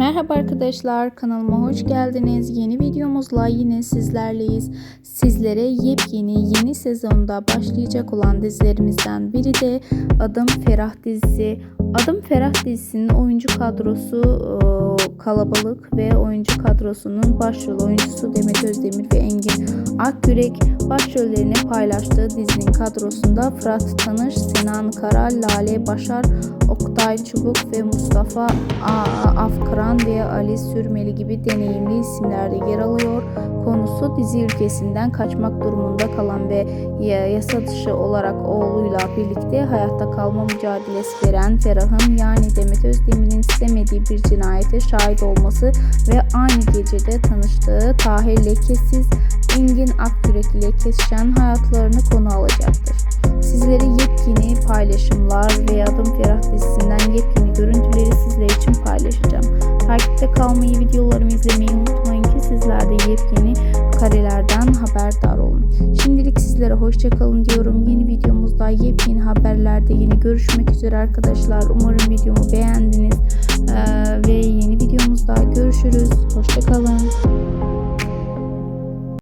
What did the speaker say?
Merhaba arkadaşlar kanalıma hoş geldiniz. Yeni videomuzla yine sizlerleyiz. Sizlere yepyeni yeni sezonda başlayacak olan dizilerimizden biri de Adım Ferah dizisi. Adım Ferah dizisinin oyuncu kadrosu e, kalabalık ve oyuncu kadrosunun başrol oyuncusu Demet Özdemir ve Engin Akgürek başrollerini paylaştığı dizinin kadrosunda Fırat Tanış, Sinan Kara, Lale Başar, Oktay Çubuk ve Mustafa A- Afkıran ve Ali Sürmeli gibi deneyimli isimler de yer alıyor. Konusu dizi ülkesinden kaçmak durumunda kalan ve ya- yasa dışı olarak oğluyla birlikte hayatta kalma mücadelesi veren Ferah'ın yani Demet Özdemir'in istemediği bir cinayete şahit olması ve aynı gecede tanıştığı Tahir Lekesiz Engin Akgürek ile kesişen hayatlarını konu alacaktır. Sizlere yepyeni paylaşımlar ve Adım Ferah dizisinden yepyeni görüntüleri sizler için paylaşacağım. Takipte kalmayı, videolarımı izlemeyi unutmayın ki sizler de yepyeni karelerden haberdar olun. Şimdilik sizlere hoşçakalın diyorum. Yeni videomuzda yepyeni haberlerde yine görüşmek üzere arkadaşlar. Umarım videomu beğendiniz. Ee, ve yeni videomuzda görüşürüz. Hoşçakalın.